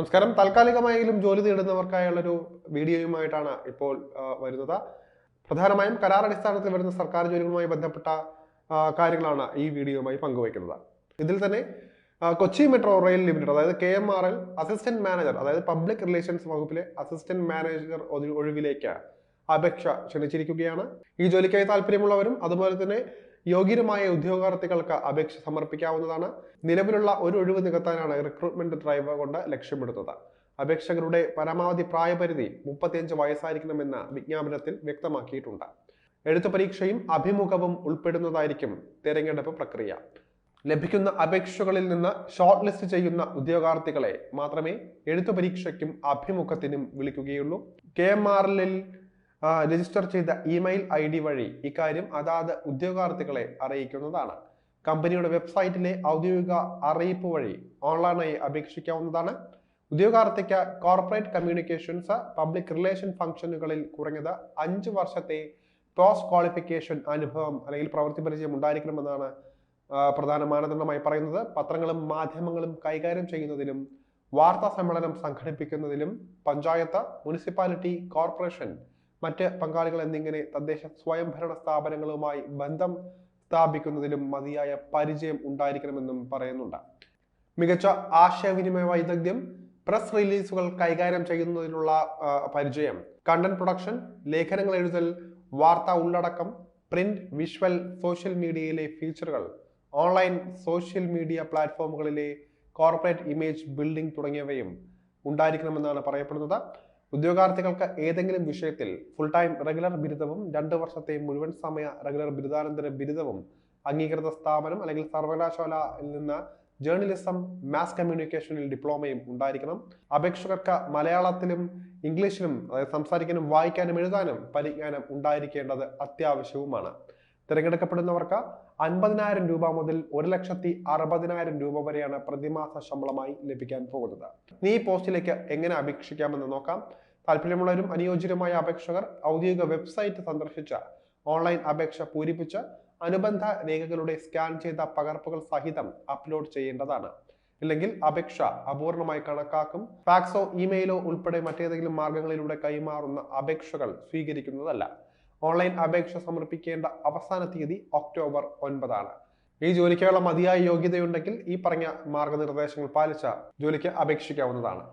നമസ്കാരം. താൽക്കാലികമായെങ്കിലും ജോലി തേടുന്നവർക്കായുള്ളൊരു വീഡിയോയുമായിട്ടാണ് ഇപ്പോൾ വരുന്നത്. പ്രധാനമായും കരാർ അടിസ്ഥാനത്തിൽ വരുന്ന സർക്കാർ ജോലികളുമായി ബന്ധപ്പെട്ട കാര്യങ്ങളാണ് ഈ വീഡിയോയുമായി പങ്കുവയ്ക്കുന്നത്. ഇതിൽ തന്നെ കൊച്ചി മെട്രോ റെയിൽ ലിമിറ്റഡ് അതായത് K M R L assistant manager അതായത് പബ്ലിക് റിലേഷൻസ് വകുപ്പിലെ അസിസ്റ്റന്റ് മാനേജർ ഒഴി- ഒഴിവിലേക്ക് അപേക്ഷ ക്ഷണിച്ചിരിക്കുകയാണ്. ഈ ജോലിക്കായി താല്പര്യമുള്ളവരും അതുപോലെ തന്നെ യോഗ്യരുമായ ഉദ്യോഗാർത്ഥികൾക്ക് അപേക്ഷ സമർപ്പിക്കാവുന്നതാണ്. നിലവിലുള്ള ഒരു ഒഴിവ് നികത്താനാണ് റിക്രൂട്ട്മെന്റ് ഡ്രൈവ് കൊണ്ട് ലക്ഷ്യമിടുന്നത്. അപേക്ഷകരുടെ പരമാവധി പ്രായപരിധി മുപ്പത്തിയഞ്ച് വയസ്സായിരിക്കണമെന്ന് വിജ്ഞാപനത്തിൽ വ്യക്തമാക്കിയിട്ടുണ്ട്. എഴുത്തു പരീക്ഷയും അഭിമുഖവും ഉൾപ്പെടുന്നതായിരിക്കും തിരഞ്ഞെടുപ്പ് പ്രക്രിയ. ലഭിക്കുന്ന അപേക്ഷകളിൽ നിന്ന് ഷോർട്ട് ലിസ്റ്റ് ചെയ്യുന്ന ഉദ്യോഗാർത്ഥികളെ മാത്രമേ എഴുത്തു പരീക്ഷയ്ക്കും അഭിമുഖത്തിനും വിളിക്കുകയുള്ളൂ. കെ എം ആർ എല്ലിൽ രജിസ്റ്റർ ചെയ്ത ഇമെയിൽ ഐ ഡി വഴി ഇക്കാര്യം അതാത് ഉദ്യോഗാർത്ഥികളെ അറിയിക്കുന്നതാണ്. കമ്പനിയുടെ വെബ്സൈറ്റിലെ ഔദ്യോഗിക അറിയിപ്പ് വഴി ഓൺലൈനായി അപേക്ഷിക്കാവുന്നതാണ്. ഉദ്യോഗാർത്ഥിക്ക് കോർപ്പറേറ്റ് കമ്മ്യൂണിക്കേഷൻസ് പബ്ലിക് റിലേഷൻ ഫംഗ്ഷനുകളിൽ കുറഞ്ഞത് അഞ്ച് വർഷത്തെ പോസ്റ്റ് ക്വാളിഫിക്കേഷൻ അനുഭവം അല്ലെങ്കിൽ പ്രവൃത്തി പരിചയം ഉണ്ടായിരിക്കണമെന്നാണ് പ്രധാന മാനദണ്ഡമായി പറയുന്നത്. പത്രങ്ങളും മാധ്യമങ്ങളും കൈകാര്യം ചെയ്യുന്നതിലും വാർത്താ സമ്മേളനം സംഘടിപ്പിക്കുന്നതിലും പഞ്ചായത്ത് മുനിസിപ്പാലിറ്റി കോർപ്പറേഷൻ മറ്റ് പങ്കാളികൾ എന്നിങ്ങനെ തദ്ദേശ സ്വയംഭരണ സ്ഥാപനങ്ങളുമായി ബന്ധം സ്ഥാപിക്കുന്നതിലും മതിയായ പരിചയം ഉണ്ടായിരിക്കണമെന്നും പറയുന്നുണ്ട്. മികച്ച ആശയവിനിമയ വൈദഗ്ധ്യം പ്രസ് റിലീസുകൾ കൈകാര്യം ചെയ്യുന്നതിനുള്ള പരിചയം കണ്ടന്റ് പ്രൊഡക്ഷൻ ലേഖനങ്ങൾ എഴുതൽ വാർത്താ ഉള്ളടക്കം പ്രിന്റ് വിഷ്വൽ സോഷ്യൽ മീഡിയയിലെ ഫീച്ചറുകൾ ഓൺലൈൻ സോഷ്യൽ മീഡിയ പ്ലാറ്റ്ഫോമുകളിലെ കോർപ്പറേറ്റ് ഇമേജ് ബിൽഡിംഗ് തുടങ്ങിയവയും ഉണ്ടായിരിക്കണമെന്നാണ് പറയപ്പെടുന്നത്. ഉദ്യോഗാർത്ഥികൾക്ക് ഏതെങ്കിലും വിഷയത്തിൽ ഫുൾ ടൈം റെഗുലർ ബിരുദവും രണ്ട് വർഷത്തെ മുഴുവൻ സമയ റെഗുലർ ബിരുദാനന്തര ബിരുദവും അംഗീകൃത സ്ഥാപനം അല്ലെങ്കിൽ സർവകലാശാലയിൽ നിന്ന് ജേർണലിസം മാസ് കമ്മ്യൂണിക്കേഷനിൽ ഡിപ്ലോമയും ഉണ്ടായിരിക്കണം. അപേക്ഷകർക്ക് മലയാളത്തിലും ഇംഗ്ലീഷിലും അതായത് സംസാരിക്കാനും വായിക്കാനും എഴുതാനും പരിജ്ഞാനം ഉണ്ടായിരിക്കേണ്ടത് അത്യാവശ്യവുമാണ്. തിരഞ്ഞെടുക്കപ്പെടുന്നവർക്ക് അൻപതിനായിരം രൂപ മുതൽ ഒരു ലക്ഷത്തി അറുപതിനായിരം രൂപ വരെയാണ് പ്രതിമാസ ശമ്പളമായി ലഭിക്കാൻ പോകുന്നത്. നീ പോസ്റ്റിലേക്ക് എങ്ങനെ അപേക്ഷിക്കാമെന്ന് നോക്കാം. താല്പര്യമുള്ളവരും അനുയോജ്യരുമായ അപേക്ഷകർ ഔദ്യോഗിക വെബ്സൈറ്റ് സന്ദർശിച്ച ഓൺലൈൻ അപേക്ഷ പൂരിപ്പിച്ച് അനുബന്ധ രേഖകളുടെ സ്കാൻ ചെയ്ത പകർപ്പുകൾ സഹിതം അപ്ലോഡ് ചെയ്യേണ്ടതാണ്. ഇല്ലെങ്കിൽ അപേക്ഷ അപൂർണമായി കണക്കാക്കും. ഫാക്സോ ഇമെയിലോ ഉൾപ്പെടെ മറ്റേതെങ്കിലും മാർഗങ്ങളിലൂടെ കൈമാറുന്ന അപേക്ഷകൾ സ്വീകരിക്കുന്നതല്ല. ഓൺലൈൻ അപേക്ഷ സമർപ്പിക്കേണ്ട അവസാന തീയതി ഒക്ടോബർ ഒൻപതാണ്. ഈ ജോലിക്കുള്ള മതിയായ യോഗ്യതയുണ്ടെങ്കിൽ ഈ പറഞ്ഞ മാർഗനിർദ്ദേശങ്ങൾ പാലിച്ച ജോലിക്ക് അപേക്ഷിക്കാവുന്നതാണ്.